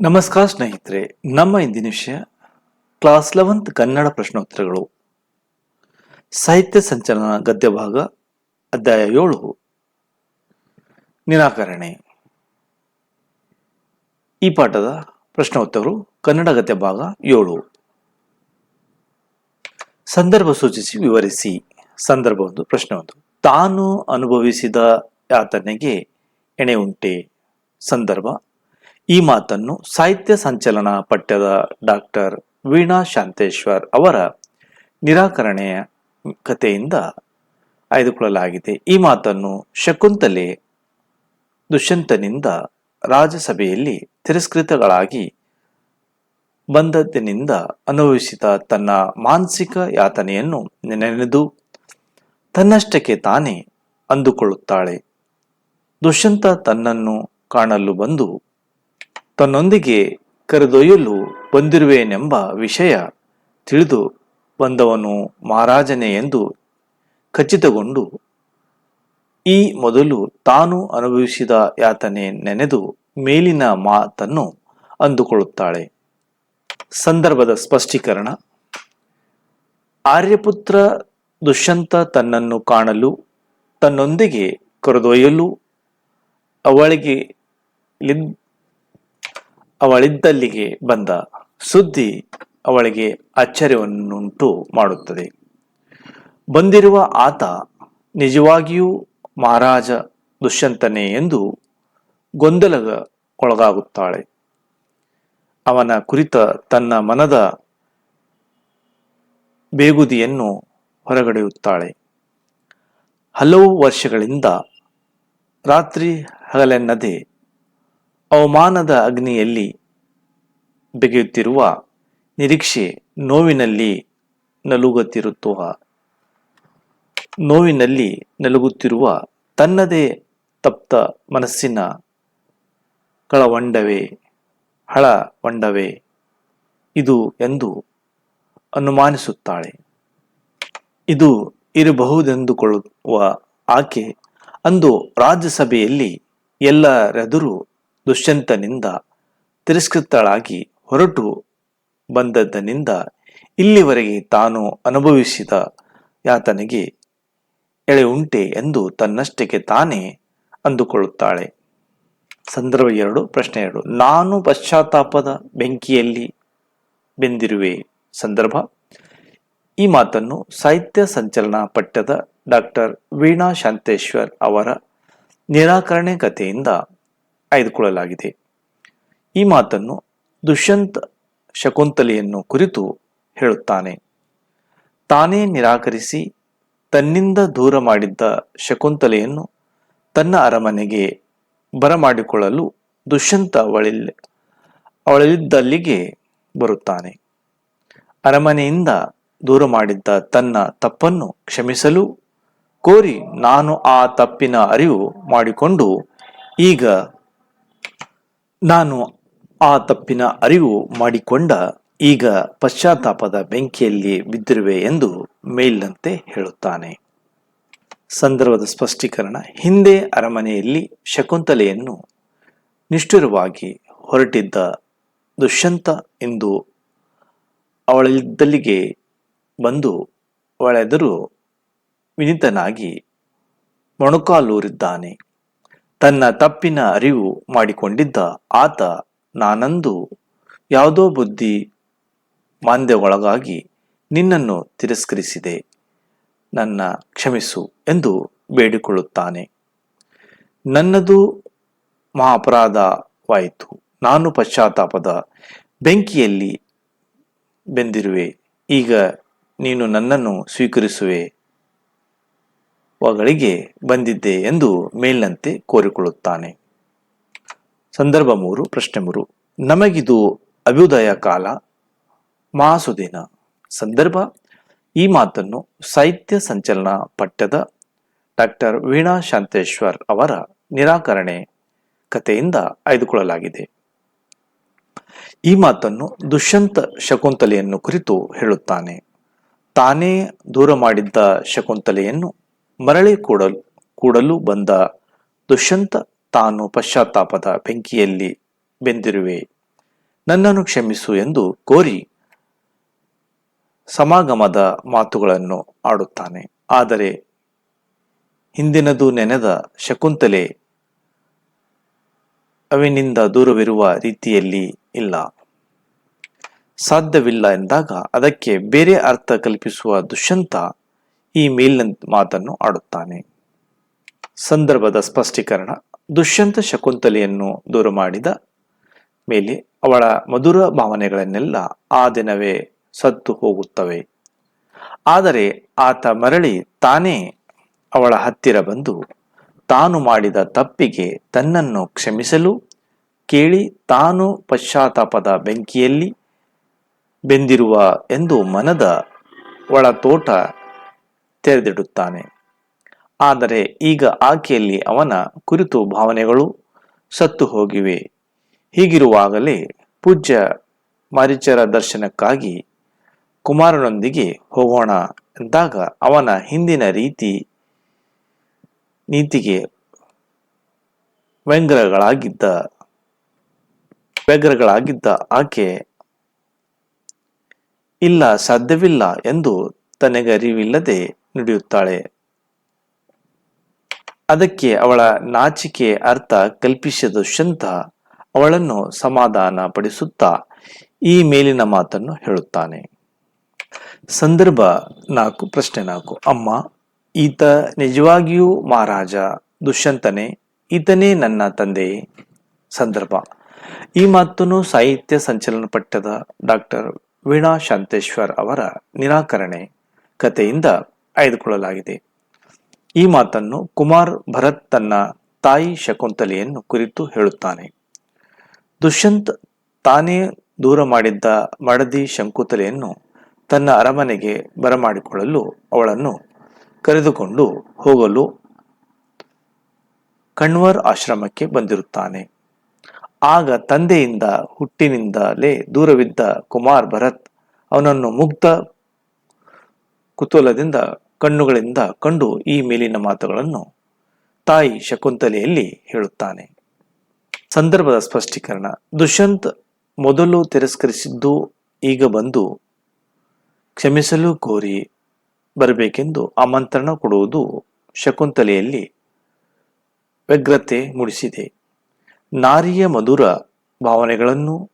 ನಮಸ್ಕಾರ ಸ್ನೇಹಿತರೆ, ನಮ್ಮ ಇಂದಿನ ವಿಷಯ ಕ್ಲಾಸ್ ಲೆವೆಂತ್ ಕನ್ನಡ ಪ್ರಶ್ನೋತ್ತರಗಳು. ಸಾಹಿತ್ಯ ಸಂಚಲನ ಗದ್ಯ ಭಾಗ ಅಧ್ಯಾಯ ಏಳು. ನಿರಾಕರಣೆ. ಈ ಪಾಠದ ಪ್ರಶ್ನೋತ್ತರಗಳು ಕನ್ನಡ ಗದ್ಯ ಭಾಗ ಏಳು. ಸಂದರ್ಭ ಸೂಚಿಸಿ, ವಿವರಿಸಿ. ಸಂದರ್ಭ ಒಂದು, ಪ್ರಶ್ನೆ ಒಂದು. ತಾನು ಅನುಭವಿಸಿದ ಯಾತನೆಗೆ ಎಣೆ ಉಂಟೆ ಸಂದರ್ಭ ಈ ಮಾತನ್ನು ಸಾಹಿತ್ಯ ಸಂಚಲನ ಪಠ್ಯದ ಡಾಕ್ಟರ್ ವೀಣಾ ಶಾಂತೇಶ್ವರ್ ಅವರ ನಿರಾಕರಣೆಯ ಕಥೆಯಿಂದ ಆಯ್ದುಕೊಳ್ಳಲಾಗಿದೆ. ಈ ಮಾತನ್ನು ಶಕುಂತಲೆ ದುಷ್ಯಂತನಿಂದ ರಾಜಸಭೆಯಲ್ಲಿ ತಿರಸ್ಕೃತಗಳಾಗಿ ಬಂದದ್ದಿನಿಂದ ಅನುಭವಿಸಿದ ತನ್ನ ಮಾನಸಿಕ ಯಾತನೆಯನ್ನು ನೆನೆದು ತನ್ನಷ್ಟಕ್ಕೆ ತಾನೇ ಅಂದುಕೊಳ್ಳುತ್ತಾಳೆ. ದುಷ್ಯಂತ ತನ್ನನ್ನು ಕಾಣಲು ಬಂದು ತನ್ನೊಂದಿಗೆ ಕರೆದೊಯ್ಯಲು ಬಂದಿರುವೆನೆಂಬ ವಿಷಯ ತಿಳಿದು ಬಂದವನು ಮಹಾರಾಜನೇ ಎಂದು ಖಚಿತಗೊಂಡು ಈ ಮೊದಲು ತಾನು ಅನುಭವಿಸಿದ ಯಾತನೆ ನೆನೆದು ಮೇಲಿನ ಮಾತನ್ನು ಅಂದುಕೊಳ್ಳುತ್ತಾಳೆ. ಸಂದರ್ಭದ ಸ್ಪಷ್ಟೀಕರಣ. ಆರ್ಯಪುತ್ರ ದುಷ್ಯಂತ ತನ್ನನ್ನು ಕಾಣಲು, ತನ್ನೊಂದಿಗೆ ಕರೆದೊಯ್ಯಲು, ಅವಳಿಗೆ ಅವಳಿದ್ದಲ್ಲಿಗೆ ಬಂದ ಸುದ್ದಿ ಅವಳಿಗೆ ಅಚ್ಚರಿಯನ್ನುಂಟು ಮಾಡುತ್ತದೆ. ಬಂದಿರುವ ಆತ ನಿಜವಾಗಿಯೂ ಮಹಾರಾಜ ದುಷ್ಯಂತನೇ ಎಂದು ಗೊಂದಲಗೊಳಗಾಗುತ್ತಾಳೆ ಅವನ ಕುರಿತ ತನ್ನ ಮನದ ಬೇಗುದಿಯನ್ನು ಹೊರಗಡೆಯುತ್ತಾಳೆ. ಹಲವು ವರ್ಷಗಳಿಂದ ರಾತ್ರಿ ಹಗಲೆನ್ನದೆ ಅವಮಾನದ ಅಗ್ನಿಯಲ್ಲಿ ಬೆಗೆಯುತ್ತಿರುವ ನಿರೀಕ್ಷೆ ನೋವಿನಲ್ಲಿ ನಲುಗುತ್ತಿರುತ್ತೋ ನೋವಿನಲ್ಲಿ ನಲುಗುತ್ತಿರುವ ತನ್ನದೇ ತಪ್ತ ಮನಸ್ಸಿನ ಕಳವಂಡವೇ, ಹಳವಂಡವೇ ಇದು ಎಂದು ಅನುಮಾನಿಸುತ್ತಾಳೆ. ಇದು ಇರಬಹುದೆಂದುಕೊಳ್ಳುವ ಆಕೆ ಅಂದು ರಾಜ್ಯಸಭೆಯಲ್ಲಿ ಎಲ್ಲರೆದುರು ದುಷ್ಯಂತನಿಂದ ತಿರಸ್ಕೃತಳಾಗಿ ಹೊರಟು ಬಂದದ್ದನಿಂದ ಇಲ್ಲಿವರೆಗೆ ತಾನು ಅನುಭವಿಸಿದ ಯಾತನೆಗೆ ಎಳೆ ಉಂಟೆ ಎಂದು ತನ್ನಷ್ಟಕ್ಕೆ ತಾನೇ ಅಂದುಕೊಳ್ಳುತ್ತಾಳೆ. ಸಂದರ್ಭ ಎರಡು, ಪ್ರಶ್ನೆ ಎರಡು. ನಾನು ಪಶ್ಚಾತ್ತಾಪದ ಬೆಂಕಿಯಲ್ಲಿ ಬೆಂದಿರುವೆ. ಸಂದರ್ಭ, ಈ ಮಾತನ್ನು ಸಾಹಿತ್ಯ ಸಂಚಲನ ಪಠ್ಯದ ಡಾಕ್ಟರ್ ವೀಣಾ ಶಾಂತೇಶ್ವರ್ ಅವರ ನಿರಾಕರಣೆ ಕಥೆಯಿಂದ ಆಯ್ದುಕೊಳ್ಳಲಾಗಿದೆ ಈ ಮಾತನ್ನು ದುಷ್ಯಂತ ಶಕುಂತಲೆಯನ್ನು ಕುರಿತು ಹೇಳುತ್ತಾನೆ. ತಾನೇ ನಿರಾಕರಿಸಿ ತನ್ನಿಂದ ದೂರ ಮಾಡಿದ್ದ ಶಕುಂತಲೆಯನ್ನು ತನ್ನ ಅರಮನೆಗೆ ಬರಮಾಡಿಕೊಳ್ಳಲು ದುಷ್ಯಂತ ಅವಳಿಲ್ ಅವಳಿದ್ದಲ್ಲಿಗೆ ಬರುತ್ತಾನೆ. ಅರಮನೆಯಿಂದ ದೂರ ಮಾಡಿದ್ದ ತನ್ನ ತಪ್ಪನ್ನು ಕ್ಷಮಿಸಲು ಕೋರಿ ನಾನು ಆ ತಪ್ಪಿನ ಅರಿವು ಮಾಡಿಕೊಂಡು ಈಗ ನಾನು ಆ ತಪ್ಪಿನ ಅರಿವು ಮಾಡಿಕೊಂಡ ಈಗ ಪಶ್ಚಾತ್ತಾಪದ ಬೆಂಕಿಯಲ್ಲಿ ಬಿದ್ದಿರುವೆ ಎಂದು ಮೇಲಿನಂತೆ ಹೇಳುತ್ತಾನೆ. ಸಂದರ್ಭದ ಸ್ಪಷ್ಟೀಕರಣ, ಹಿಂದೆ ಅರಮನೆಯಲ್ಲಿ ಶಕುಂತಲೆಯನ್ನು ನಿಷ್ಠುರವಾಗಿ ಹೊರಟಿದ್ದ ದುಷ್ಯಂತ ಎಂದು ಅವಳಿದ್ದಲ್ಲಿಗೆ ಬಂದು ಅವಳೆದುರು ವಿನಿತನಾಗಿ ಮೊಣಕಾಲೂರಿದ್ದಾನೆ. ತನ್ನ ತಪ್ಪಿನ ಅರಿವು ಮಾಡಿಕೊಂಡಿದ್ದ ಆತ ನಾನಂದು ಯಾವುದೋ ಬುದ್ಧಿ ಮಾಂದ್ಯಗೊಳಗಾಗಿ ನಿನ್ನನ್ನು ತಿರಸ್ಕರಿಸಿದೆ. ನನ್ನ ಕ್ಷಮಿಸು ಎಂದು ಬೇಡಿಕೊಳ್ಳುತ್ತಾನೆ. ನನ್ನದು ಮಹಾ ಅಪರಾಧವಾಯಿತು ನಾನು ಪಶ್ಚಾತ್ತಾಪದ ಬೆಂಕಿಯಲ್ಲಿ ಬೆಂದಿರುವೆ. ಈಗ ನೀನು ನನ್ನನ್ನು ಸ್ವೀಕರಿಸುವೆ. ಗಳಿಗೆ ಬಂದಿದ್ದೆ ಎಂದು ಮೇಲಿನಂತೆ ಕೋರಿಕೊಳ್ಳುತ್ತಾನೆ. ಸಂದರ್ಭ ಮೂರು, ಪ್ರಶ್ನೆ ಮೂರು. ನಮಗಿದು ಅಭ್ಯುದಯ ಕಾಲ, ಮಾಸುದಿನ. ಸಂದರ್ಭ, ಈ ಮಾತನ್ನು ಸಾಹಿತ್ಯ ಸಂಚಲನ ಪಠ್ಯದ ಡಾಕ್ಟರ್ ವೀಣಾ ಶಾಂತೇಶ್ವರ್ ಅವರ ನಿರಾಕರಣೆ ಕಥೆಯಿಂದ ಆಯ್ದುಕೊಳ್ಳಲಾಗಿದೆ. ಈ ಮಾತನ್ನು ದುಷ್ಯಂತ ಶಕುಂತಲೆಯನ್ನು ಕುರಿತು ಹೇಳುತ್ತಾನೆ. ತಾನೇ ದೂರ ಮಾಡಿದ್ದ ಶಕುಂತಲೆಯನ್ನು ಮರಳಿ ಕೂಡಲು ಕೂಡಲು ಬಂದ ದುಷ್ಯಂತ ತಾನು ಪಶ್ಚಾತ್ತಾಪದ ಬೆಂಕಿಯಲ್ಲಿ ಬೆಂದಿರುವೆ. ನನ್ನನ್ನು ಕ್ಷಮಿಸು ಎಂದು ಕೋರಿ ಸಮಾಗಮದ ಮಾತುಗಳನ್ನು ಆಡುತ್ತಾನೆ. ಆದರೆ ಹಿಂದಿನದು ನೆನೆದ ಶಕುಂತಲೆ ಅವನಿಂದ ದೂರವಿರುವ ರೀತಿಯಲ್ಲಿ ಇಲ್ಲ. ಸಾಧ್ಯವಿಲ್ಲ ಎಂದಾಗ ಅದಕ್ಕೆ ಬೇರೆ ಅರ್ಥ ಕಲ್ಪಿಸುವ ದುಷ್ಯಂತ ಈ ಮೇಲಿನ ಮಾತನ್ನು ಆಡುತ್ತಾನೆ. ಸಂದರ್ಭದ ಸ್ಪಷ್ಟೀಕರಣ, ದುಷ್ಯಂತ ಶಕುಂತಲೆಯನ್ನು ದೂರ ಮಾಡಿದ ಮೇಲೆ ಅವಳ ಮಧುರ ಭಾವನೆಗಳನ್ನೆಲ್ಲ ಆ ದಿನವೇ ಸತ್ತು ಹೋಗುತ್ತವೆ. ಆದರೆ ಆತ ಮರಳಿ ತಾನೇ ಅವಳ ಹತ್ತಿರ ಬಂದು ತಾನು ಮಾಡಿದ ತಪ್ಪಿಗೆ ತನ್ನನ್ನು ಕ್ಷಮಿಸಲು ಕೇಳಿ ತಾನು ಪಶ್ಚಾತ್ತಾಪದ ಬೆಂಕಿಯಲ್ಲಿ ಬೆಂದಿರುವ ಎಂದು ಮನದ ಒಳ ತೋಟ ತೆರೆದಿಡುತ್ತಾನೆ. ಆದರೆ ಈಗ ಆಕೆಯಲ್ಲಿ ಅವನ ಕುರಿತು ಭಾವನೆಗಳು ಸತ್ತು ಹೋಗಿವೆ. ಹೀಗಿರುವಾಗಲೇ ಪೂಜ್ಯ ಮಾರೀಚರ ದರ್ಶನಕ್ಕಾಗಿ ಕುಮಾರನೊಂದಿಗೆ ಹೋಗೋಣ ಎಂದಾಗ ಅವನ ಹಿಂದಿನ ರೀತಿ ನೀತಿಗೆ ವ್ಯಂಗ್ರಗಳಾಗಿದ್ದ, ವ್ಯಗ್ರಗಳಾಗಿದ್ದ ಆಕೆ ಇಲ್ಲ, ಸಾಧ್ಯವಿಲ್ಲ ಎಂದು ತನಗರಿವಿಲ್ಲದೆ ನುಡಿಯುತ್ತಾಳೆ. ಅದಕ್ಕೆ ಅವಳ ನಾಚಿಕೆ ಅರ್ಥ ಕಲ್ಪಿಸಿದ ದುಷ್ಯಂತ ಅವಳನ್ನು ಸಮಾಧಾನ ಪಡಿಸುತ್ತಾ ಈ ಮೇಲಿನ ಮಾತನ್ನು ಹೇಳುತ್ತಾನೆ. ಸಂದರ್ಭ ನಾಲ್ಕು, ಪ್ರಶ್ನೆ ನಾಲ್ಕು. ಅಮ್ಮ, ಈತ ನಿಜವಾಗಿಯೂ ಮಹಾರಾಜ, ದುಷ್ಯಂತನೇ, ಈತನೇ ನನ್ನ ತಂದೆ. ಸಂದರ್ಭ, ಈ ಮಾತನ್ನು ಸಾಹಿತ್ಯ ಸಂಚಲನ ಪಠ್ಯದ ಡಾಕ್ಟರ್ ವೀಣಾ ಶಾಂತೇಶ್ವರ್ ಅವರ ನಿರಾಕರಣೆ ಕಥೆಯಿಂದ ಆಯ್ದುಕೊಳ್ಳಲಾಗಿದೆ. ಈ ಮಾತನ್ನು ಕುಮಾರ್ ಭರತ್ ತನ್ನ ತಾಯಿ ಶಕುಂತಲೆಯನ್ನು ಕುರಿತು ಹೇಳುತ್ತಾನೆ. ದುಷ್ಯಂತ್ ತಾನೇ ದೂರ ಮಾಡಿದ್ದ ಮಡದಿ ಶಂಕುತಲೆಯನ್ನು ತನ್ನ ಅರಮನೆಗೆ ಬರಮಾಡಿಕೊಳ್ಳಲು ಅವಳನ್ನು ಕರೆದುಕೊಂಡು ಹೋಗಲು ಕಣ್ವರ್ ಆಶ್ರಮಕ್ಕೆ ಬಂದಿರುತ್ತಾನೆ. ಆಗ ತಂದೆಯಿಂದ ಹುಟ್ಟಿನಿಂದಲೇ ದೂರವಿದ್ದ ಕುಮಾರ್ ಭರತ್ ಅವನನ್ನು ಮುಗ್ಧ ಕುತೂಹಲದಿಂದ ಕಣ್ಣುಗಳಿಂದ ಕಂಡು ಈ ಮೇಲಿನ ಮಾತುಗಳನ್ನು ತಾಯಿ ಶಕುಂತಲೆಯಲ್ಲಿ ಹೇಳುತ್ತಾನೆ. ಸಂದರ್ಭದ ಸ್ಪಷ್ಟೀಕರಣ. ದುಷ್ಯಂತ್ ಮೊದಲು ತಿರಸ್ಕರಿಸಿದ್ದು ಈಗ ಬಂದು ಕ್ಷಮಿಸಲು ಕೋರಿ ಬರಬೇಕೆಂದು ಆಮಂತ್ರಣ ಕೊಡುವುದು ಶಕುಂತಲೆಯಲ್ಲಿ ವ್ಯಗ್ರತೆ ಮೂಡಿಸಿದೆ. ನಾರಿಯ ಮಧುರ ಭಾವನೆಗಳನ್ನು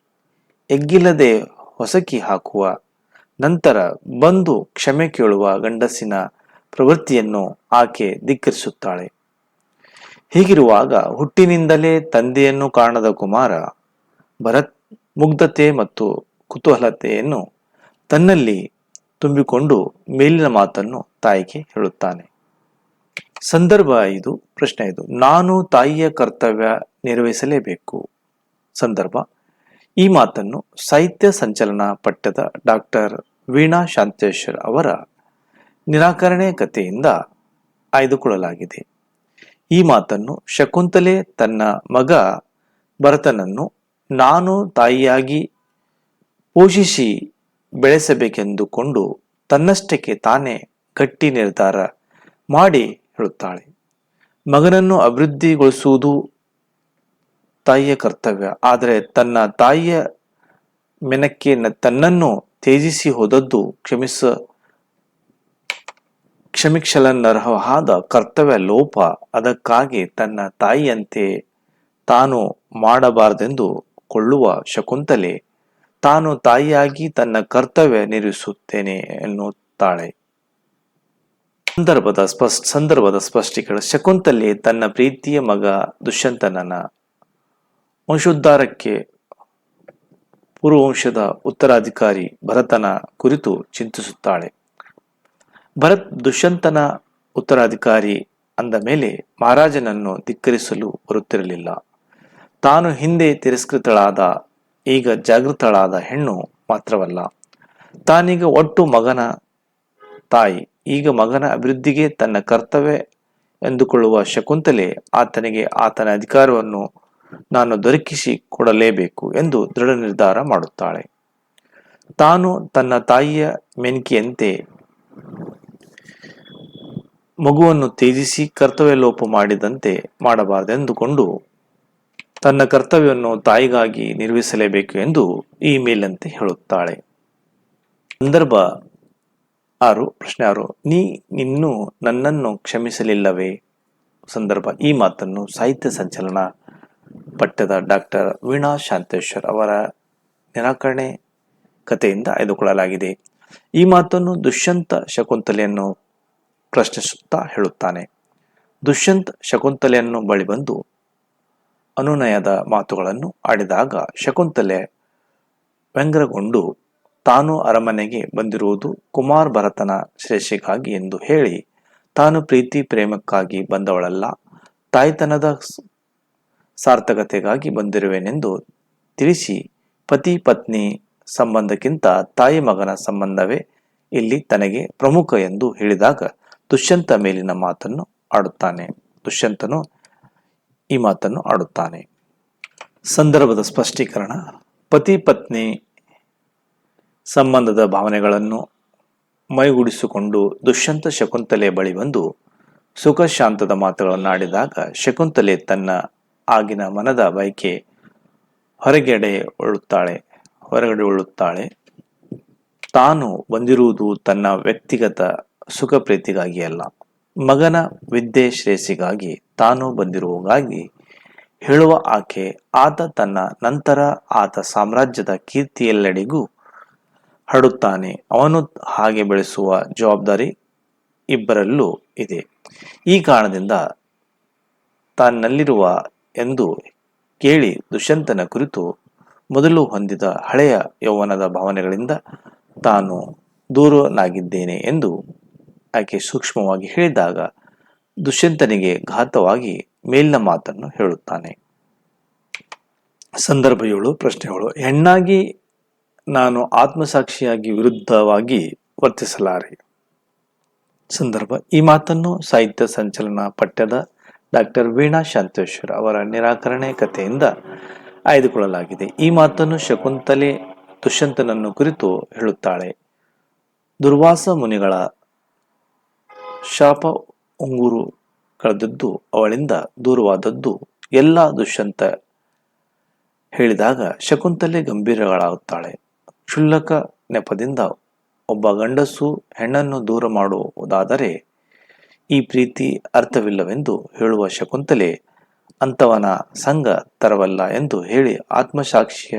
ಎಗ್ಗಿಲ್ಲದೆ ಹೊಸಕಿ ಹಾಕುವ ನಂತರ ಬಂದು ಕ್ಷಮೆ ಕೇಳುವ ಗಂಡಸಿನ ಪ್ರವೃತ್ತಿಯನ್ನು ಆಕೆ ಧಿಕ್ಕರಿಸುತ್ತಾಳೆ. ಹೀಗಿರುವಾಗ ಹುಟ್ಟಿನಿಂದಲೇ ತಂದೆಯನ್ನು ಕಾಣದ ಕುಮಾರ ಭರತ್ ಮುಗ್ಧತೆ ಮತ್ತು ಕುತೂಹಲತೆಯನ್ನು ತನ್ನಲ್ಲಿ ತುಂಬಿಕೊಂಡು ಮೇಲಿನ ಮಾತನ್ನು ತಾಯಿಗೆ ಹೇಳುತ್ತಾನೆ. ಸಂದರ್ಭ ಇದು, ಪ್ರಶ್ನೆ ಇದು. ನಾನು ತಾಯಿಯ ಕರ್ತವ್ಯ ನಿರ್ವಹಿಸಲೇಬೇಕು ಸಂದರ್ಭ. ಈ ಮಾತನ್ನು ಸಾಹಿತ್ಯ ಸಂಚಲನ ಪಠ್ಯದ ಡಾಕ್ಟರ್ ವೀಣಾ ಶಾಂತೇಶ್ವರ್ ಅವರ ನಿರಾಕರಣೆ ಕಥೆಯಿಂದ ಆಯ್ದುಕೊಳ್ಳಲಾಗಿದೆ. ಈ ಮಾತನ್ನು ಶಕುಂತಲೆ ತನ್ನ ಮಗ ಭರತನನ್ನು ನಾನು ತಾಯಿಯಾಗಿ ಪೋಷಿಸಿ ಬೆಳೆಸಬೇಕೆಂದುಕೊಂಡು ತನ್ನಷ್ಟಕ್ಕೆ ತಾನೇ ಗಟ್ಟಿ ನಿರ್ಧಾರ ಮಾಡಿ ಹೇಳುತ್ತಾಳೆ. ಮಗನನ್ನು ಅಭಿವೃದ್ಧಿಗೊಳಿಸುವುದು ತಾಯಿಯ ಕರ್ತವ್ಯ. ಆದರೆ ತನ್ನ ತಾಯಿಯ ಮೆನಕ್ಕೆ ತನ್ನನ್ನು ತ್ಯಜಿಸಿ ಹೋದದ್ದು ಕ್ಷಮಿಸ ಕ್ಷಮಿಕ್ಷಲನರ್ಹವಾದ ಕರ್ತವ್ಯ ಲೋಪ. ಅದಕ್ಕಾಗಿ ತನ್ನ ತಾಯಿಯಂತೆ ತಾನು ಮಾಡಬಾರದೆಂದು ಕೊಳ್ಳುವ ಶಕುಂತಲೆ. ತಾನು ತಾಯಿಯಾಗಿ ತನ್ನ ಕರ್ತವ್ಯ ನಿರ್ವಹಿಸುತ್ತೇನೆ ಎನ್ನುತ್ತಾಳೆ. ಸಂದರ್ಭದ ಸ್ಪಷ್ಟ, ಸಂದರ್ಭದ ಸ್ಪಷ್ಟೀಕರಣ. ಶಕುಂತಲೆ ತನ್ನ ಪ್ರೀತಿಯ ಮಗ ದುಷ್ಯಂತನನ ವಂಶೋದ್ಧಾರಕ್ಕೆ ಪೂರ್ವವಂಶದ ಉತ್ತರಾಧಿಕಾರಿ ಭರತನ ಕುರಿತು ಚಿಂತಿಸುತ್ತಾಳೆ. ಭರತ್ ದುಷ್ಯಂತನ ಉತ್ತರಾಧಿಕಾರಿ ಅಂದ ಮೇಲೆ ಮಹಾರಾಜನನ್ನು ಧಿಕ್ಕರಿಸಲು ಬರುತ್ತಿರಲಿಲ್ಲ. ತಾನು ಹಿಂದೆ ತಿರಸ್ಕೃತಳಾದ, ಈಗ ಜಾಗೃತಳಾದ ಹೆಣ್ಣು ಮಾತ್ರವಲ್ಲ. ತಾನೀಗ ಒಟ್ಟು ಮಗನ ತಾಯಿ, ಈಗ ಮಗನ ಅಭಿವೃದ್ಧಿಗೆ ತನ್ನ ಕರ್ತವ್ಯ ಎಂದುಕೊಳ್ಳುವ ಶಕುಂತಲೆ ಆತನಿಗೆ ಆತನ ಅಧಿಕಾರವನ್ನು ನಾನು ದೊರಕಿಸಿ ಕೊಡಲೇಬೇಕು ಎಂದು ದೃಢ ನಿರ್ಧಾರ ಮಾಡುತ್ತಾಳೆ. ತಾನು ತನ್ನ ತಾಯಿಯ ಮೆನಿಕೆಯಂತೆ ಮಗುವನ್ನು ತ್ಯಜಿಸಿ ಕರ್ತವ್ಯ ಲೋಪ ಮಾಡಿದಂತೆ ಮಾಡಬಾರದೆಂದುಕೊಂಡು ತನ್ನ ಕರ್ತವ್ಯವನ್ನು ತಾಯಿಗಾಗಿ ನಿರ್ವಹಿಸಲೇಬೇಕು ಎಂದು ಈ ಮೇಲಂತೆ ಹೇಳುತ್ತಾಳೆ. ಸಂದರ್ಭ ಆರು, ಪ್ರಶ್ನೆ ಆರು. ನೀ ಇನ್ನೂ ನನ್ನನ್ನು ಕ್ಷಮಿಸಲಿಲ್ಲವೇ? ಸಂದರ್ಭ ಈ ಮಾತನ್ನು ಸಾಹಿತ್ಯ ಸಂಚಲನ ಪಠ್ಯದ ಡಾಕ್ಟರ್ ವೀಣಾ ಶಾಂತೇಶ್ವರ್ ಅವರ ನಿರಾಕರಣೆ ಕಥೆಯಿಂದ ಆಯ್ದುಕೊಳ್ಳಲಾಗಿದೆ. ಈ ಮಾತನ್ನು ದುಷ್ಯಂತ ಶಕುಂತಲೆಯನ್ನು ಪ್ರಶ್ನಿಸುತ್ತಾ ಹೇಳುತ್ತಾನೆ. ದುಷ್ಯಂತ ಶಕುಂತಲೆಯನ್ನು ಬಳಿ ಬಂದು ಅನುನಯದ ಮಾತುಗಳನ್ನು ಆಡಿದಾಗ ಶಕುಂತಲೆ ವ್ಯಂಗ್ರಗೊಂಡು, ತಾನು ಅರಮನೆಗೆ ಬಂದಿರುವುದು ಕುಮಾರ್ ಭರತನ ಶ್ರೇಷ್ಠಿಗಾಗಿ ಎಂದು ಹೇಳಿ, ತಾನು ಪ್ರೀತಿ ಪ್ರೇಮಕ್ಕಾಗಿ ಬಂದವಳಲ್ಲ, ತಾಯ್ತನದ ಸಾರ್ಥಕತೆಗಾಗಿ ಬಂದಿರುವೆನೆಂದು ತಿಳಿಸಿ ಪತಿ ಪತ್ನಿ ಸಂಬಂಧಕ್ಕಿಂತ ತಾಯಿ ಮಗನ ಸಂಬಂಧವೇ ಇಲ್ಲಿ ತನಗೆ ಪ್ರಮುಖ ಎಂದು ಹೇಳಿದಾಗ ದುಷ್ಯಂತ ಮೇಲಿನ ಮಾತನ್ನು ಆಡುತ್ತಾನೆ. ದುಷ್ಯಂತನು ಈ ಮಾತನ್ನು ಆಡುತ್ತಾನೆ. ಸಂದರ್ಭದ ಸ್ಪಷ್ಟೀಕರಣ. ಪತಿ ಪತ್ನಿ ಸಂಬಂಧದ ಭಾವನೆಗಳನ್ನು ಮೈಗೂಡಿಸಿಕೊಂಡು ದುಷ್ಯಂತ ಶಕುಂತಲೆ ಬಳಿ ಬಂದು ಸುಖ ಶಾಂತದ ಮಾತುಗಳನ್ನು ಆಡಿದಾಗ ಶಕುಂತಲೆ ತನ್ನ ಆಗಿನ ಮನದ ಬಯಕೆ ಹೊರಗಡೆ ಒಳ್ಳುತ್ತಾಳೆ ಹೊರಗಡೆ ಒಳ್ಳುತ್ತಾಳೆ. ತಾನು ಬಂದಿರುವುದು ತನ್ನ ವ್ಯಕ್ತಿಗತ ಸುಖ ಪ್ರೀತಿಗಾಗಿ ಅಲ್ಲ. ಮಗನ ವಿದ್ಯೆ ಶ್ರೇಯಸ್ಸಿಗಾಗಿ ತಾನು ಬಂದಿರುವುದಾಗಿ ಹೇಳುವ ಆಕೆ, ಆತ ತನ್ನ ನಂತರ ಆತ ಸಾಮ್ರಾಜ್ಯದ ಕೀರ್ತಿಯೆಲ್ಲೆಡೆಗೂ ಹರಡುತ್ತಾನೆ. ಅವನು ಹಾಗೆ ಬೆಳೆಸುವ ಜವಾಬ್ದಾರಿ ಇಬ್ಬರಲ್ಲೂ ಇದೆ. ಈ ಕಾರಣದಿಂದ ತಾನಲ್ಲಿರುವ ಎಂದು ಕೇಳಿ ದುಷ್ಯಂತನ ಕುರಿತು ಮೊದಲು ಹೊಂದಿದ ಹಳೆಯ ಯೌವನದ ಭಾವನೆಗಳಿಂದ ತಾನು ದೂರನಾಗಿದ್ದೇನೆ ಎಂದು ಆಕೆ ಸೂಕ್ಷ್ಮವಾಗಿ ಹೇಳಿದಾಗ ದುಷ್ಯಂತನಿಗೆ ಘಾತವಾಗಿ ಮೇಲಿನ ಮಾತನ್ನು ಹೇಳುತ್ತಾನೆ. ಸಂದರ್ಭ ಏಳು ಪ್ರಶ್ನೆಗಳು ಹೆಣ್ಣಾಗಿ ನಾನು ಆತ್ಮಸಾಕ್ಷಿಯಾಗಿ ವಿರುದ್ಧವಾಗಿ ವರ್ತಿಸಲಾರೆ. ಸಂದರ್ಭ, ಈ ಮಾತನ್ನು ಸಾಹಿತ್ಯ ಸಂಚಲನ ಪಠ್ಯದ ಡಾಕ್ಟರ್ ವೀಣಾ ಶಾಂತೇಶ್ವರ ಅವರ ನಿರಾಕರಣೆ ಕಥೆಯಿಂದ ಆಯ್ದುಕೊಳ್ಳಲಾಗಿದೆ. ಈ ಮಾತನ್ನು ಶಕುಂತಲೆ ದುಷ್ಯಂತನನ್ನು ಕುರಿತು ಹೇಳುತ್ತಾಳೆ. ದುರ್ವಾಸ ಮುನಿಗಳ ಶಾಪ ಉಂಗುರು ಕಳೆದದ್ದು ಅವಳಿಂದ ದೂರವಾದದ್ದು ಎಲ್ಲ ದುಷ್ಯಂತ ಹೇಳಿದಾಗ ಶಕುಂತಲೆ ಗಂಭೀರಗಳಾಗುತ್ತಾಳೆ ಕ್ಷುಲ್ಲಕ ನೆಪದಿಂದ ಒಬ್ಬ ಗಂಡಸು ಹೆಣ್ಣನ್ನು ದೂರ ಮಾಡುವುದಾದರೆ ಈ ಪ್ರೀತಿ ಅರ್ಥವಿಲ್ಲವೆಂದು ಹೇಳುವ ಶಕುಂತಲೆ, ಅಂತವನ ಸಂಘ ತರವಲ್ಲ ಎಂದು ಹೇಳಿ ಆತ್ಮಸಾಕ್ಷಿಯ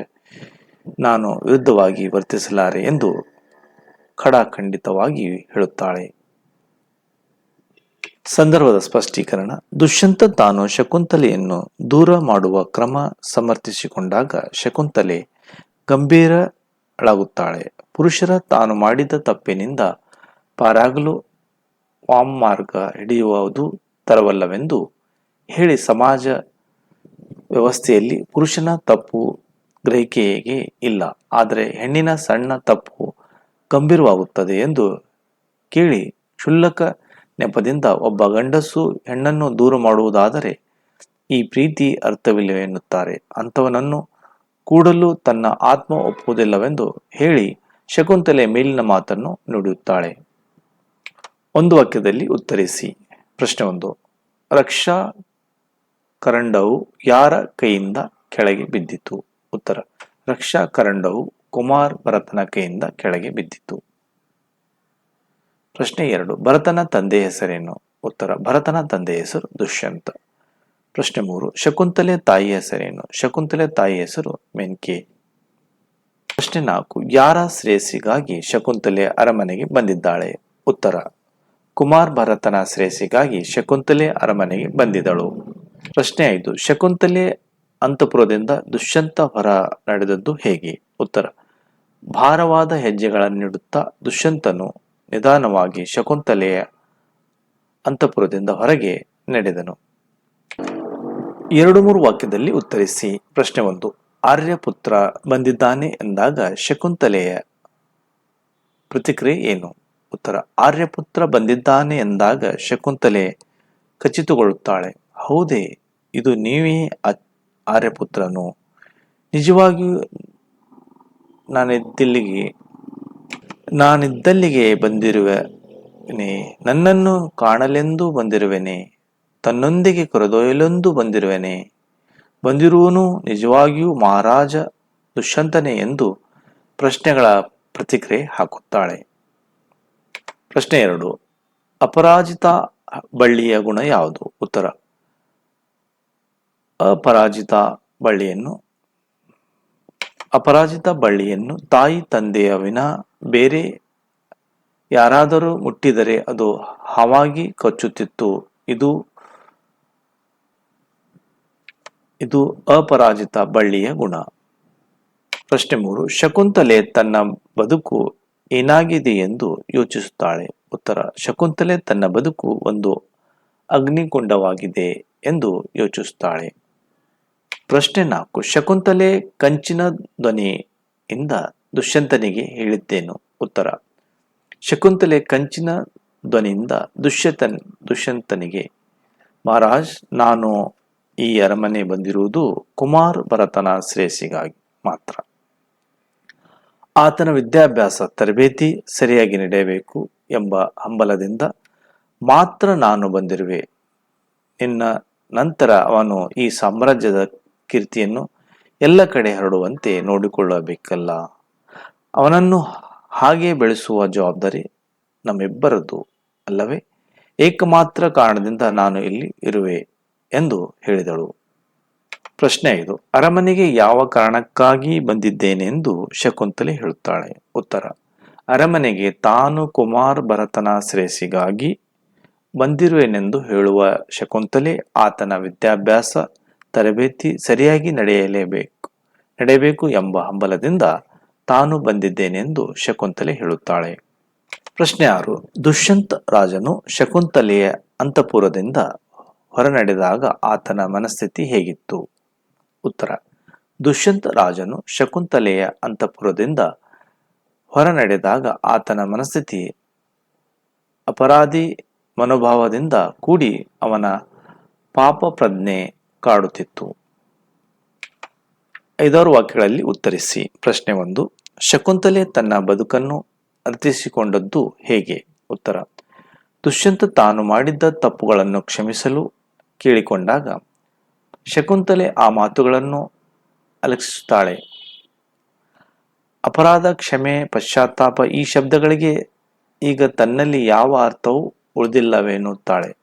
ನಾನು ವಿರುದ್ಧವಾಗಿ ವರ್ತಿಸಲಾರೆ ಎಂದು ಖಡಾಖಂಡಿತವಾಗಿ ಹೇಳುತ್ತಾಳೆ. ಸಂದರ್ಭದ ಸ್ಪಷ್ಟೀಕರಣ, ದುಷ್ಯಂತ ತಾನು ಶಕುಂತಲೆಯನ್ನು ದೂರ ಮಾಡುವ ಕ್ರಮ ಸಮರ್ಥಿಸಿಕೊಂಡಾಗ ಶಕುಂತಲೆ ಗಂಭೀರಳಾಗುತ್ತಾಳೆ. ಪುರುಷರ ತಾನು ಮಾಡಿದ ತಪ್ಪಿನಿಂದ ಪಾರಾಗಲು ವಾಮಾರ್ಗ ಹಿಡಿಯುವುದು ತರವಲ್ಲವೆಂದು ಹೇಳಿ ಸಮಾಜ ವ್ಯವಸ್ಥೆಯಲ್ಲಿ ಪುರುಷನ ತಪ್ಪು ಗ್ರಹಿಕೆಗೆ ಇಲ್ಲ. ಆದರೆ ಹೆಣ್ಣಿನ ಸಣ್ಣ ತಪ್ಪು ಗಂಭೀರವಾಗುತ್ತದೆ ಎಂದು ಕೇಳಿ ಕ್ಷುಲ್ಲಕ ನೆಪದಿಂದ ಒಬ್ಬ ಗಂಡಸು ಹೆಣ್ಣನ್ನು ದೂರ ಮಾಡುವುದಾದರೆ ಈ ಪ್ರೀತಿ ಅರ್ಥವಿಲ್ಲವೆನ್ನುತ್ತಾರೆ ಅಂಥವನನ್ನು ಕೂಡಲು ತನ್ನ ಆತ್ಮ ಒಪ್ಪುವುದಿಲ್ಲವೆಂದು ಹೇಳಿ ಶಕುಂತಲೆ ಮೇಲಿನ ಮಾತನ್ನು ನುಡಿಯುತ್ತಾಳೆ. ಒಂದು ವಾಕ್ಯದಲ್ಲಿ ಉತ್ತರಿಸಿ. ಪ್ರಶ್ನೆ ಒಂದು. ರಕ್ಷಾ ಕರಂಡವು ಯಾರ ಕೈಯಿಂದ ಕೆಳಗೆ ಬಿದ್ದಿತು? ಉತ್ತರ. ರಕ್ಷಾ ಕರಂಡವು ಕುಮಾರ್ ಭರತನ ಕೈಯಿಂದ ಕೆಳಗೆ ಬಿದ್ದಿತು. ಪ್ರಶ್ನೆ ಎರಡು. ಭರತನ ತಂದೆ ಹೆಸರೇನು? ಉತ್ತರ. ಭರತನ ತಂದೆ ಹೆಸರು ದುಷ್ಯಂತ. ಪ್ರಶ್ನೆ ಮೂರು. ಶಕುಂತಲೆ ತಾಯಿ ಹೆಸರೇನು? ಶಕುಂತಲೆ ತಾಯಿ ಹೆಸರು ಮೆನ್ಕೆ. ಪ್ರಶ್ನೆ ನಾಲ್ಕು. ಯಾರ ಶ್ರೇಯಸ್ಸಿಗಾಗಿ ಶಕುಂತಲೆ ಅರಮನೆಗೆ ಬಂದಿದ್ದಾಳೆ? ಉತ್ತರ. ಕುಮಾರ್ ಭರತನ ಶ್ರೇಯಸ್ಸಿಗಾಗಿ ಶಕುಂತಲೆ ಅರಮನೆಗೆ ಬಂದಿದ್ದಳು. ಪ್ರಶ್ನೆ ಐದು, ಶಕುಂತಲೆ ಅಂತಪುರದಿಂದ ದುಷ್ಯಂತ ಹೊರ ನಡೆದದ್ದು ಹೇಗೆ? ಉತ್ತರ, ಭಾರವಾದ ಹೆಜ್ಜೆಗಳನ್ನಿಡುತ್ತಾ ದುಷ್ಯಂತನು ನಿಧಾನವಾಗಿ ಶಕುಂತಲೆಯ ಅಂತಪುರದಿಂದ ಹೊರಗೆ ನಡೆದನು. ಎರಡು ಮೂರು ವಾಕ್ಯದಲ್ಲಿ ಉತ್ತರಿಸಿ. ಪ್ರಶ್ನೆ ಒಂದು, ಆರ್ಯಪುತ್ರ ಬಂದಿದ್ದಾನೆ ಎಂದಾಗ ಶಕುಂತಲೆಯ ಪ್ರತಿಕ್ರಿಯೆ ಏನು? ಉತ್ತರ, ಆರ್ಯಪುತ್ರ ಬಂದಿದ್ದಾನೆ ಎಂದಾಗ ಶಕುಂತಲೆ ಖಚಿತಗೊಳ್ಳುತ್ತಾಳೆ. ಹೌದೇ, ಇದು ನೀವೇ ಆರ್ಯಪುತ್ರನು. ನಿಜವಾಗಿಯೂ ನಾನಿದ್ದಲ್ಲಿಗೆ ನಾನಿದ್ದಲ್ಲಿಗೆ ಬಂದಿರುವೆನೆ, ನನ್ನನ್ನು ಕಾಣಲೆಂದು ಬಂದಿರುವೆನೆ, ತನ್ನೊಂದಿಗೆ ಕರೆದೊಯ್ಯಲೆಂದು ಬಂದಿರುವೆನೆ. ಬಂದಿರುವನು ನಿಜವಾಗಿಯೂ ಮಹಾರಾಜ, ದುಷ್ಯಂತನೇ ಎಂದು ಪ್ರಶ್ನೆಗಳ ಪ್ರತಿಕ್ರಿಯೆ ಹಾಕುತ್ತಾಳೆ. ಪ್ರಶ್ನೆ ಎರಡು. ಅಪರಾಜಿತ ಬಳ್ಳಿಯ ಗುಣ ಯಾವುದು? ಉತ್ತರ. ಅಪರಾಜಿತ ಬಳ್ಳಿಯನ್ನು ಅಪರಾಜಿತ ಬಳ್ಳಿಯನ್ನು ತಾಯಿ ತಂದೆಯ ವಿನ ಬೇರೆ ಯಾರಾದರೂ ಮುಟ್ಟಿದರೆ ಅದು ಹಾವಾಗಿ ಕಚ್ಚುತ್ತಿತ್ತು. ಇದು ಇದು ಅಪರಾಜಿತ ಬಳ್ಳಿಯ ಗುಣ. ಪ್ರಶ್ನೆ ಮೂರು. ಶಕುಂತಲೆ ತನ್ನ ಬದುಕು ಏನಾಗಿದೆ ಎಂದು ಯೋಚಿಸುತ್ತಾಳೆ. ಉತ್ತರ, ಶಕುಂತಲೆ ತನ್ನ ಬದುಕು ಒಂದು ಅಗ್ನಿಕುಂಡವಾಗಿದೆ ಎಂದು ಯೋಚಿಸುತ್ತಾಳೆ. ಪ್ರಶ್ನೆ ನಾಲ್ಕು, ಶಕುಂತಲೆ ಕಂಚಿನ ಧ್ವನಿಯಿಂದ ದುಷ್ಯಂತನಿಗೆ ಹೇಳಿದ್ದೇನು? ಉತ್ತರ, ಶಕುಂತಲೆ ಕಂಚಿನ ಧ್ವನಿಯಿಂದ ದುಷ್ಯತನ್, ದುಷ್ಯಂತನಿಗೆ, ಮಹಾರಾಜ್, ನಾನು ಈ ಅರಮನೆ ಬಂದಿರುವುದು ಕುಮಾರ್ ಭರತನ ಶ್ರೇಯಸ್ಸಿಗಾಗಿ ಮಾತ್ರ. ಆತನ ವಿದ್ಯಾಭ್ಯಾಸ ತರಬೇತಿ ಸರಿಯಾಗಿ ನಡೆಯಬೇಕು ಎಂಬ ಹಂಬಲದಿಂದ ಮಾತ್ರ ನಾನು ಬಂದಿರುವೆ. ನಿನ್ನ ನಂತರ ಅವನು ಈ ಸಾಮ್ರಾಜ್ಯದ ಕೀರ್ತಿಯನ್ನು ಎಲ್ಲ ಕಡೆ ಹರಡುವಂತೆ ನೋಡಿಕೊಳ್ಳಬೇಕಲ್ಲ. ಅವನನ್ನು ಹಾಗೆ ಬೆಳೆಸುವ ಜವಾಬ್ದಾರಿ ನಮ್ಮಿಬ್ಬರದ್ದು ಅಲ್ಲವೇ? ಏಕಮಾತ್ರ ಕಾರಣದಿಂದ ನಾನು ಇಲ್ಲಿ ಇರುವೆ ಎಂದು ಹೇಳಿದಳು. ಪ್ರಶ್ನೆ ಇದು. ಅರಮನೆಗೆ ಯಾವ ಕಾರಣಕ್ಕಾಗಿ ಬಂದಿದ್ದೇನೆಂದು ಶಕುಂತಲೆ ಹೇಳುತ್ತಾಳೆ. ಉತ್ತರ. ಅರಮನೆಗೆ ತಾನು ಕುಮಾರ್ ಭರತನ ಶ್ರೇಯಸ್ಸಿಗಾಗಿ ಬಂದಿರುವೆನೆಂದು ಹೇಳುವ ಶಕುಂತಲೆ ಆತನ ವಿದ್ಯಾಭ್ಯಾಸ ತರಬೇತಿ ಸರಿಯಾಗಿ ನಡೆಯಲೇಬೇಕು, ನಡೆಯಬೇಕು ಎಂಬ ಹಂಬಲದಿಂದ ತಾನು ಬಂದಿದ್ದೇನೆಂದು ಶಕುಂತಲೆ ಹೇಳುತ್ತಾಳೆ. ಪ್ರಶ್ನೆ ಆರು. ದುಷ್ಯಂತ್ ರಾಜನು ಶಕುಂತಲೆಯ ಅಂತಪುರದಿಂದ ಹೊರನಡೆದಾಗ ಆತನ ಮನಸ್ಥಿತಿ ಹೇಗಿತ್ತು? ಉತ್ತರ. ದುಷ್ಯಂತ ರಾಜನು ಶಕುಂತಲೆಯ ಅಂತಃಪುರದಿಂದ ಹೊರನಡೆದಾಗ ಆತನ ಮನಸ್ಥಿತಿ ಅಪರಾಧಿ ಮನೋಭಾವದಿಂದ ಕೂಡಿ ಅವನ ಪಾಪ ಪ್ರಜ್ಞೆ ಕಾಡುತ್ತಿತ್ತು. ಐದಾರು ವಾಕ್ಯಗಳಲ್ಲಿ ಉತ್ತರಿಸಿ. ಪ್ರಶ್ನೆ ಒಂದು, ಶಕುಂತಲೆ ತನ್ನ ಬದುಕನ್ನು ಅರ್ಥಿಸಿಕೊಂಡದ್ದು ಹೇಗೆ? ಉತ್ತರ, ದುಷ್ಯಂತ ತಾನು ಮಾಡಿದ್ದ ತಪ್ಪುಗಳನ್ನು ಕ್ಷಮಿಸಲು ಕೇಳಿಕೊಂಡಾಗ ಶಕುಂತಲೆ ಆ ಮಾತುಗಳನ್ನು ಅಲಕ್ಷಿಸುತ್ತಾಳೆ. ಅಪರಾಧ ಕ್ಷಮೆ ಪಶ್ಚಾತ್ತಾಪ ಈ ಶಬ್ದಗಳಿಗೆ ಈಗ ತನ್ನಲ್ಲಿ ಯಾವ ಅರ್ಥವೂ ಉಳಿದಿಲ್ಲವೆನ್ನುತ್ತಾಳೆ.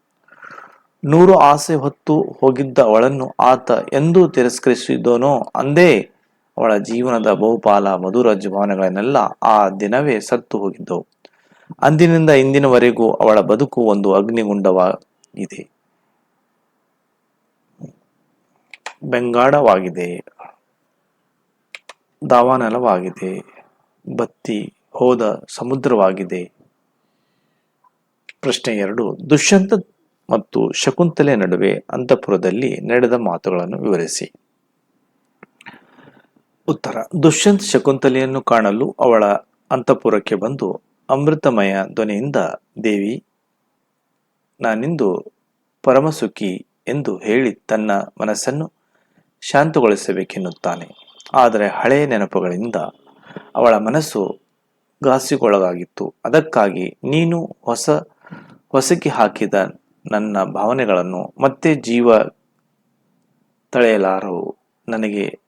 ನೂರು ಆಸೆ ಹೊತ್ತು ಹೋಗಿದ್ದ ಅವಳನ್ನು ಆತ ಎಂದೂ ತಿರಸ್ಕರಿಸಿದ್ದೋನೋ ಅಂದೇ ಅವಳ ಜೀವನದ ಬಹುಪಾಲ ಮಧುರ ಜೀವನಗಳನ್ನೆಲ್ಲ ಆ ದಿನವೇ ಸತ್ತು ಹೋಗಿದ್ದವು. ಅಂದಿನಿಂದ ಇಂದಿನವರೆಗೂ ಅವಳ ಬದುಕು ಒಂದು ಅಗ್ನಿಗುಂಡವಾಗಿದೆ. ಬೆಂಗಾಡವಾಗಿದೆ. ದಾವಾನಲವಾಗಿದೆ ಬತ್ತಿ ಹೋದ ಸಮುದ್ರವಾಗಿದೆ. ಪ್ರಶ್ನೆ ಎರಡು. ದುಷ್ಯಂತ ಮತ್ತು ಶಕುಂತಲೆ ನಡುವೆ ಅಂತಃಪುರದಲ್ಲಿ ನಡೆದ ಮಾತುಗಳನ್ನು ವಿವರಿಸಿ. ಉತ್ತರ. ದುಷ್ಯಂತ್ ಶಕುಂತಲೆಯನ್ನು ಕಾಣಲು ಅವಳ ಅಂತಃಪುರಕ್ಕೆ ಬಂದು ಅಮೃತಮಯ ಧ್ವನಿಯಿಂದ, ದೇವಿ, ನಾನಿಂದು ಪರಮಸುಖಿ ಎಂದು ಹೇಳಿ ತನ್ನ ಮನಸ್ಸನ್ನು ಶಾಂತಗೊಳಿಸಬೇಕೆನ್ನುತ್ತಾನೆ. ಆದರೆ ಹಳೆಯ ನೆನಪುಗಳಿಂದ ಅವಳ ಮನಸ್ಸು ಘಾಸಿಗೊಳಗಾಗಿತ್ತು. ಅದಕ್ಕಾಗಿ ನೀನು ಹೊಸ, ಹೊಸಕಿ ಹಾಕಿದ ನನ್ನ ಭಾವನೆಗಳನ್ನು ಮತ್ತೆ ಜೀವ ತಳೆಯಲಾರವು. ನನಗೆ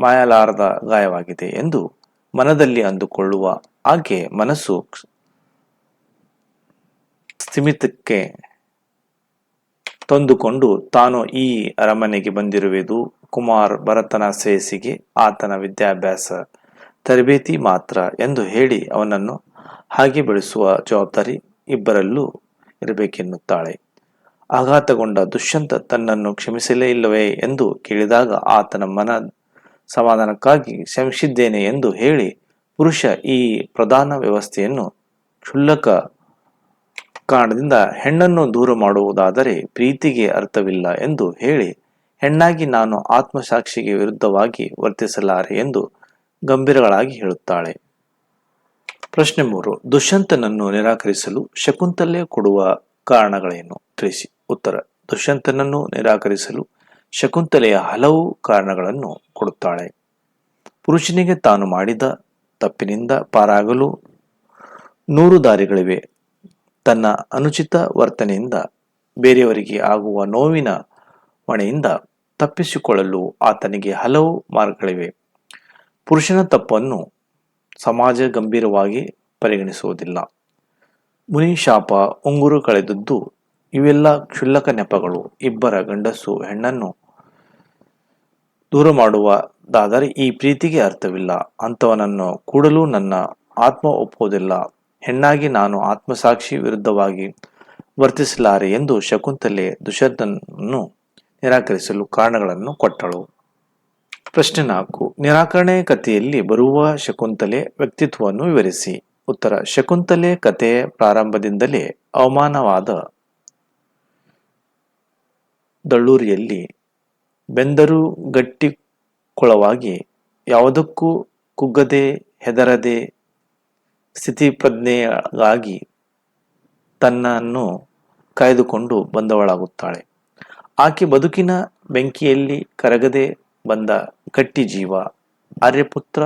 ಮಾಯಲಾರದ ಗಾಯವಾಗಿದೆ ಎಂದು ಮನದಲ್ಲಿ ಅಂದುಕೊಳ್ಳುವ ಆಕೆ ಮನಸ್ಸು ಸ್ಥಿಮಿತಕ್ಕೆ ತಂದುಕೊಂಡು ತಾನು ಈ ಅರಮನೆಗೆ ಬಂದಿರುವುದು ಕುಮಾರ್ ಭರತನ ಶ್ರೇಯಸ್ಸಿಗೆ ಆತನ ವಿದ್ಯಾಭ್ಯಾಸ ತರಬೇತಿ ಮಾತ್ರ ಎಂದು ಹೇಳಿ ಅವನನ್ನು ಹಾಗೆ ಬೆಳೆಸುವ ಜವಾಬ್ದಾರಿ ಇಬ್ಬರಲ್ಲೂ ಇರಬೇಕೆನ್ನುತ್ತಾಳೆ. ಆಘಾತಗೊಂಡ ದುಷ್ಯಂತ ತನ್ನನ್ನು ಕ್ಷಮಿಸಲೇ ಇಲ್ಲವೇ ಎಂದು ಕೇಳಿದಾಗ ಆತನ ಮನ ಸಮಾಧಾನಕ್ಕಾಗಿ ಕ್ಷಮಿಸಿದ್ದೇನೆ ಎಂದು ಹೇಳಿ ಪುರುಷ ಈ ಪ್ರಧಾನ ವ್ಯವಸ್ಥೆಯನ್ನು ಕ್ಷುಲ್ಲಕ ಕಾರಣದಿಂದ ಹೆಣ್ಣನ್ನು ದೂರ ಮಾಡುವುದಾದರೆ ಪ್ರೀತಿಗೆ ಅರ್ಥವಿಲ್ಲ ಎಂದು ಹೇಳಿ ಹೆಣ್ಣಾಗಿ ನಾನು ಆತ್ಮಸಾಕ್ಷಿಗೆ ವಿರುದ್ಧವಾಗಿ ವರ್ತಿಸಲಾರೆ ಎಂದು ಗಂಭೀರಗಳಾಗಿ ಹೇಳುತ್ತಾಳೆ. ಪ್ರಶ್ನೆ ಮೂರು. ದುಷ್ಯಂತನನ್ನು ನಿರಾಕರಿಸಲು ಶಕುಂತಲೆ ಕೊಡುವ ಕಾರಣಗಳೇನು? ತಿಳಿಸಿ. ಉತ್ತರ. ದುಷ್ಯಂತನನ್ನು ನಿರಾಕರಿಸಲು ಶಕುಂತಲೆಯ ಹಲವು ಕಾರಣಗಳನ್ನು ಕೊಡುತ್ತಾಳೆ. ಪುರುಷನಿಗೆ ತಾನು ಮಾಡಿದ ತಪ್ಪಿನಿಂದ ಪಾರಾಗಲು ನೂರು ದಾರಿಗಳಿವೆ. ತನ್ನ ಅನುಚಿತ ವರ್ತನೆಯಿಂದ, ಬೇರೆಯವರಿಗೆ ಆಗುವ ನೋವಿನ ಹೊಣೆಯಿಂದ ತಪ್ಪಿಸಿಕೊಳ್ಳಲು ಆತನಿಗೆ ಹಲವು ಮಾರ್ಗಗಳಿವೆ. ಪುರುಷನ ತಪ್ಪನ್ನು ಸಮಾಜ ಗಂಭೀರವಾಗಿ ಪರಿಗಣಿಸುವುದಿಲ್ಲ. ಮುನಿ ಶಾಪ ಉಂಗುರು ಕಳೆದದ್ದು, ಇವೆಲ್ಲ ಕ್ಷುಲ್ಲಕ ನೆಪಗಳು. ಇಬ್ಬರ ಗಂಡಸು ಹೆಣ್ಣನ್ನು ದೂರ ಮಾಡುವುದಾದರೆ ಈ ಪ್ರೀತಿಗೆ ಅರ್ಥವಿಲ್ಲ. ಅಂಥವನನ್ನು ಕೂಡಲೂ ನನ್ನ ಆತ್ಮ ಒಪ್ಪುವುದಿಲ್ಲ. ಹೆಣ್ಣಾಗಿ ನಾನು ಆತ್ಮಸಾಕ್ಷಿ ವಿರುದ್ಧವಾಗಿ ವರ್ತಿಸಲಾರೆ ಎಂದು ಶಕುಂತಲೆ ದುಶ್ಯಂತನನ್ನು ನಿರಾಕರಿಸಲು ಕಾರಣಗಳನ್ನು ಕೊಟ್ಟಳು. ಪ್ರಶ್ನೆ ನಾಲ್ಕು. ನಿರಾಕರಣೆ ಕಥೆಯಲ್ಲಿ ಬರುವ ಶಕುಂತಲೆ ವ್ಯಕ್ತಿತ್ವವನ್ನು ವಿವರಿಸಿ. ಉತ್ತರ, ಶಕುಂತಲೆ ಕಥೆಯ ಪ್ರಾರಂಭದಿಂದಲೇ ಅವಮಾನವಾದ ದಳ್ಳೂರಿಯಲ್ಲಿ ಬೆಂದರು ಗಟ್ಟಿಕೊಳವಾಗಿ ಯಾವುದಕ್ಕೂ ಕುಗ್ಗದೆ ಹೆದರದೆ ಸ್ಥಿತಿಪ್ರಜ್ಞೆಯಾಗಿ ತನ್ನನ್ನು ಕಾಯ್ದುಕೊಂಡು ಬಂದವಳಾಗುತ್ತಾಳೆ. ಆಕೆ ಬದುಕಿನ ಬೆಂಕಿಯಲ್ಲಿ ಕರಗದೆ ಬಂದ ಗಟ್ಟಿ ಜೀವ ಆರ್ಯಪುತ್ರ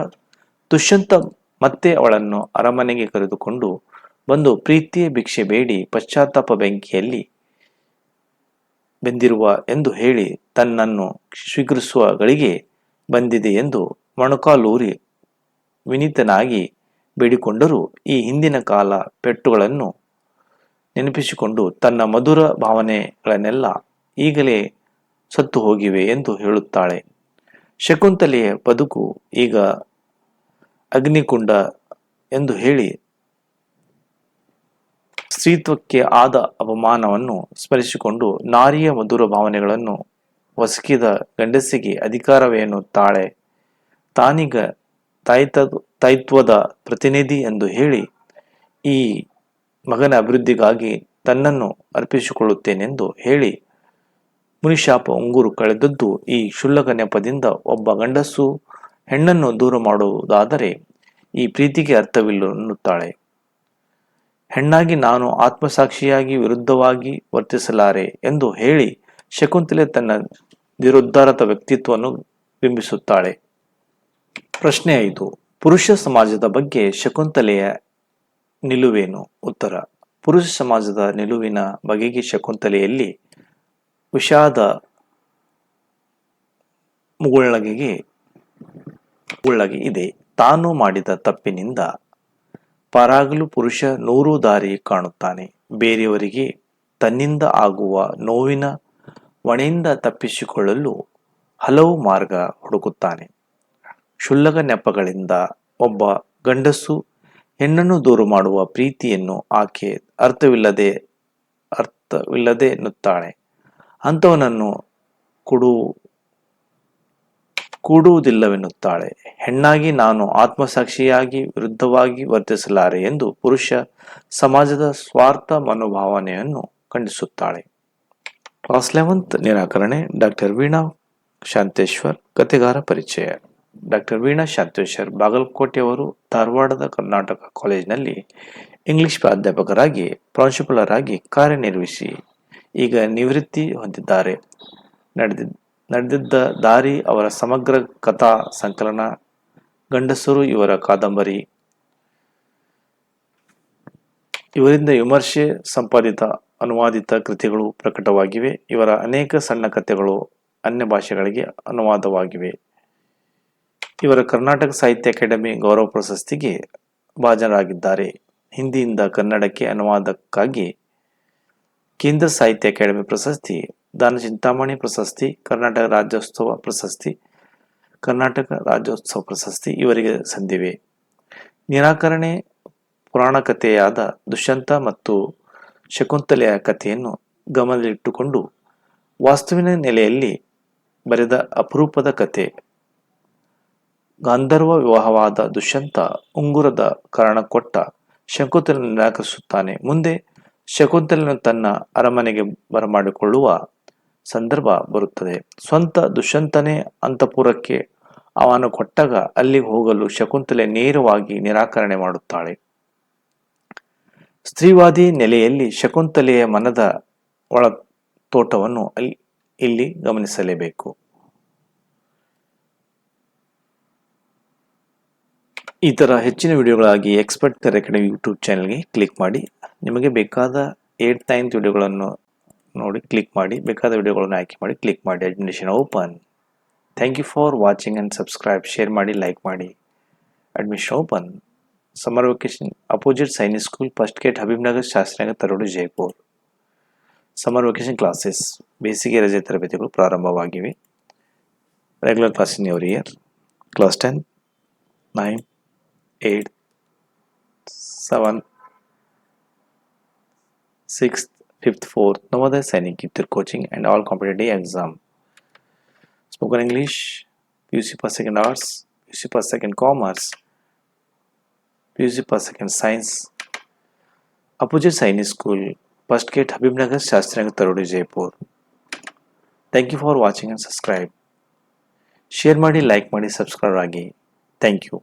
ದುಷ್ಯಂತ ಮತ್ತೆ ಅವಳನ್ನು ಅರಮನೆಗೆ ಕರೆದುಕೊಂಡು ಬಂದು ಪ್ರೀತಿಯ ಭಿಕ್ಷೆ ಬೇಡಿ ಪಶ್ಚಾತ್ತಾಪ ಬೆಂಕಿಯಲ್ಲಿ ಬೆಂದಿರುವ ಎಂದು ಹೇಳಿ ತನ್ನನ್ನು ಸ್ವೀಕರಿಸುವ ಗಳಿಗೆ ಬಂದಿದೆ ಎಂದು ಮೊಣಕಾಲೂರಿ ವಿನೀತನಾಗಿ ಬೇಡಿಕೊಂಡರೂ ಈ ಹಿಂದಿನ ಕಾಲ ಪೆಟ್ಟುಗಳನ್ನು ನೆನಪಿಸಿಕೊಂಡು ತನ್ನ ಮಧುರ ಭಾವನೆಗಳನ್ನೆಲ್ಲ ಈಗಲೇ ಸತ್ತು ಹೋಗಿವೆ ಎಂದು ಹೇಳುತ್ತಾಳೆ. ಶಕುಂತಲೆಯ ಬದುಕು ಈಗ ಅಗ್ನಿಕುಂಡ ಎಂದು ಹೇಳಿ ಸ್ತ್ರೀತ್ವಕ್ಕೆ ಆದ ಅವಮಾನವನ್ನು ಸ್ಮರಿಸಿಕೊಂಡು ನಾರಿಯ ಮಧುರ ಭಾವನೆಗಳನ್ನು ಒಸಕಿದ ಗಂಡಸಿಗೆ ಅಧಿಕಾರವೇನುತ್ತಾಳೆ? ತಾನೀಗ ತಾಯ್ತ ತಾಯ್ತ್ವದ ಪ್ರತಿನಿಧಿ ಎಂದು ಹೇಳಿ ಈ ಮಗನ ಅಭಿವೃದ್ಧಿಗಾಗಿ ತನ್ನನ್ನು ಅರ್ಪಿಸಿಕೊಳ್ಳುತ್ತೇನೆಂದು ಹೇಳಿ ಮುನಿಶಾಪ ಉಂಗುರು ಕಳೆದದ್ದು ಈ ಕ್ಷುಲ್ಲಕ ನೆಪದಿಂದ ಒಬ್ಬ ಗಂಡಸು ಹೆಣ್ಣನ್ನು ದೂರ ಮಾಡುವುದಾದರೆ ಈ ಪ್ರೀತಿಗೆ ಅರ್ಥವಿಲ್ಲ ಎನ್ನುತ್ತಾಳೆ ಹೆಣ್ಣಾಗಿ ನಾನು ಆತ್ಮಸಾಕ್ಷಿಯಾಗಿ ವಿರುದ್ಧವಾಗಿ ವರ್ತಿಸಲಾರೆ ಎಂದು ಹೇಳಿ ಶಕುಂತಲೆ ತನ್ನ ನಿರುದ್ಧಾರತ ವ್ಯಕ್ತಿತ್ವವನ್ನು ಬಿಂಬಿಸುತ್ತಾಳೆ. ಪ್ರಶ್ನೆ ಐದು, ಪುರುಷ ಸಮಾಜದ ಬಗ್ಗೆ ಶಕುಂತಲೆಯ ನಿಲುವೇನು? ಉತ್ತರ, ಪುರುಷ ಸಮಾಜದ ನಿಲುವಿನ ಬಗೆಗೆ ಶಕುಂತಲೆಯಲ್ಲಿ ವಿಷಾದ ಮುಗುಳ್ನಗೆಗೆ ಉಳ್ಳಗೆ ಇದೆ. ತಾನು ಮಾಡಿದ ತಪ್ಪಿನಿಂದ ಪರಾಗಲು ಪುರುಷ ನೂರು ದಾರಿ ಕಾಣುತ್ತಾನೆ. ಬೇರೆಯವರಿಗೆ ತನ್ನಿಂದ ಆಗುವ ನೋವಿನ ಹೊಣೆಯಿಂದ ತಪ್ಪಿಸಿಕೊಳ್ಳಲು ಹಲವು ಮಾರ್ಗ ಹುಡುಕುತ್ತಾನೆ. ಕ್ಷುಲ್ಲಕ ನೆಪಗಳಿಂದ ಒಬ್ಬ ಗಂಡಸು ಹೆಣ್ಣನ್ನು ದೂರು ಮಾಡುವ ಪ್ರೀತಿಯನ್ನು ಆಕೆ ಅರ್ಥವಿಲ್ಲದೆ ಅರ್ಥವಿಲ್ಲದೆ ಎನ್ನುತ್ತಾಳೆ ಅಂಥವನನ್ನು ಕೊಡು, ಕೂಡುವುದಿಲ್ಲವೆನ್ನುತ್ತಾಳೆ. ಹೆಣ್ಣಾಗಿ ನಾನು ಆತ್ಮಸಾಕ್ಷಿಯಾಗಿ ವಿರುದ್ಧವಾಗಿ ವರ್ತಿಸಲಾರೆ ಎಂದು ಪುರುಷ ಸಮಾಜದ ಸ್ವಾರ್ಥ ಮನೋಭಾವನೆಯನ್ನು ಖಂಡಿಸುತ್ತಾಳೆ. ಕ್ಲಾಸ್ ಲೆವೆಂತ್ ನಿರಾಕರಣೆ, ಡಾಕ್ಟರ್ ವೀಣಾ ಶಾಂತೇಶ್ವರ್, ಕತೆಗಾರ ಪರಿಚಯ. ಡಾಕ್ಟರ್ ವೀಣಾ ಶಾಂತೇಶ್ವರ್ ಬಾಗಲಕೋಟೆಯವರು ಧಾರವಾಡದ ಕರ್ನಾಟಕ ಕಾಲೇಜಿನಲ್ಲಿ ಇಂಗ್ಲಿಷ್ ಪ್ರಾಧ್ಯಾಪಕರಾಗಿ, ಪ್ರಾಂಶುಪಾಲರಾಗಿ ಕಾರ್ಯನಿರ್ವಹಿಸಿ ಈಗ ನಿವೃತ್ತಿ ಹೊಂದಿದ್ದಾರೆ. ನಡೆದ, ನಡೆದಿದ್ದ ದಾರಿ ಅವರ ಸಮಗ್ರ ಕಥಾ ಸಂಕಲನ, ಗಂಡಸರು, ಇವರ ಕಾದಂಬರಿ. ಇವರಿಂದ ವಿಮರ್ಶೆ ಸಂಪಾದಿತ, ಅನುವಾದಿತ ಕೃತಿಗಳು ಪ್ರಕಟವಾಗಿವೆ. ಇವರ ಅನೇಕ ಸಣ್ಣ ಕಥೆಗಳು ಅನ್ಯ ಭಾಷೆಗಳಿಗೆ ಅನುವಾದವಾಗಿವೆ. ಇವರ ಕರ್ನಾಟಕ ಸಾಹಿತ್ಯ ಅಕಾಡೆಮಿ ಗೌರವ ಪ್ರಶಸ್ತಿಗೆ ಭಾಜನರಾಗಿದ್ದಾರೆ. ಹಿಂದಿಯಿಂದ ಕನ್ನಡಕ್ಕೆ ಅನುವಾದಕ್ಕಾಗಿ ಕೇಂದ್ರ ಸಾಹಿತ್ಯ ಅಕಾಡೆಮಿ ಪ್ರಶಸ್ತಿ, ದಾನ ಚಿಂತಾಮಣಿ ಪ್ರಶಸ್ತಿ, ಕರ್ನಾಟಕ ರಾಜ್ಯೋತ್ಸವ ಪ್ರಶಸ್ತಿ, ಕರ್ನಾಟಕ ರಾಜ್ಯೋತ್ಸವ ಪ್ರಶಸ್ತಿ ಇವರಿಗೆ ಸಂದಿವೆ. ನಿರಾಕರಣೆ, ಪುರಾಣ ಕಥೆಯಾದ ದುಷ್ಯಂತ ಮತ್ತು ಶಕುಂತಲೆಯ ಕಥೆಯನ್ನು ಗಮನದಲ್ಲಿಟ್ಟುಕೊಂಡು ವಾಸ್ತುವಿನ ನೆಲೆಯಲ್ಲಿ ಬರೆದ ಅಪರೂಪದ ಕಥೆ, ಗಾಂಧರ್ವ ವಿವಾಹವಾದ ದುಷ್ಯಂತ ಉಂಗುರದ ಕಾರಣ ಕೊಟ್ಟ ಶಂಕುತನ ನಿರಾಕರಿಸುತ್ತಾನೆ. ಮುಂದೆ ಶಕುಂತಲೆಯನ್ನು ತನ್ನ ಅರಮನೆಗೆ ಬರಮಾಡಿಕೊಳ್ಳುವ ಸಂದರ್ಭ ಬರುತ್ತದೆ. ಸ್ವಂತ ದುಷ್ಯಂತನೇ ಅಂತಪುರಕ್ಕೆ ಅವನು ಕೊಟ್ಟಾಗ ಅಲ್ಲಿಗೆ ಹೋಗಲು ಶಕುಂತಲೆ ನೇರವಾಗಿ ನಿರಾಕರಣೆ ಮಾಡುತ್ತಾಳೆ. ಸ್ತ್ರೀವಾದಿ ನೆಲೆಯಲ್ಲಿ ಶಕುಂತಲೆಯ ಮನದ ಒಳ ತೋಟವನ್ನು ಅಲ್ಲಿ ಇಲ್ಲಿ ಗಮನಿಸಲೇಬೇಕು. ಈ ಥರ ಹೆಚ್ಚಿನ ವಿಡಿಯೋಗಳಾಗಿ ಎಕ್ಸ್ಪರ್ಟ್ ತೆರೆ ಅಕಾಡೆಮಿ ಯೂಟ್ಯೂಬ್ ಚಾನಲ್ಗೆ ಕ್ಲಿಕ್ ಮಾಡಿ, ನಿಮಗೆ ಬೇಕಾದ ಏಟ್ ನೈನ್ತ್ ವಿಡಿಯೋಗಳನ್ನು ನೋಡಿ ಕ್ಲಿಕ್ ಮಾಡಿ, ಬೇಕಾದ ವಿಡಿಯೋಗಳನ್ನು ಆಯ್ಕೆ ಮಾಡಿ ಕ್ಲಿಕ್ ಮಾಡಿ admission open thank you for watching and subscribe share ಮಾಡಿ ಲೈಕ್ ಮಾಡಿ. Admission open opposite Sainik school first gate Habibnagar Shastrinagar Tarodu Jaipur summer vacation classes ಬೇಸಿಗೆ, ರಜೆ ತರಬೇತಿಗಳು ಪ್ರಾರಂಭವಾಗಿವೆ. Regular class in your year class ten nine Eight seven sixth fifth fourth Navodaya Sainik Gittur coaching and all competitive exam. Spoken English, PUC per second arts, PUC per second commerce, PUC per second science. Opposite Sainik School, first gate Habibnagar Shastrinagar Tarodi Jaipur. Thank you for watching and subscribe. Share ಮಾಡಿ like ಮಾಡಿ subscribe ಆಗಿ thank you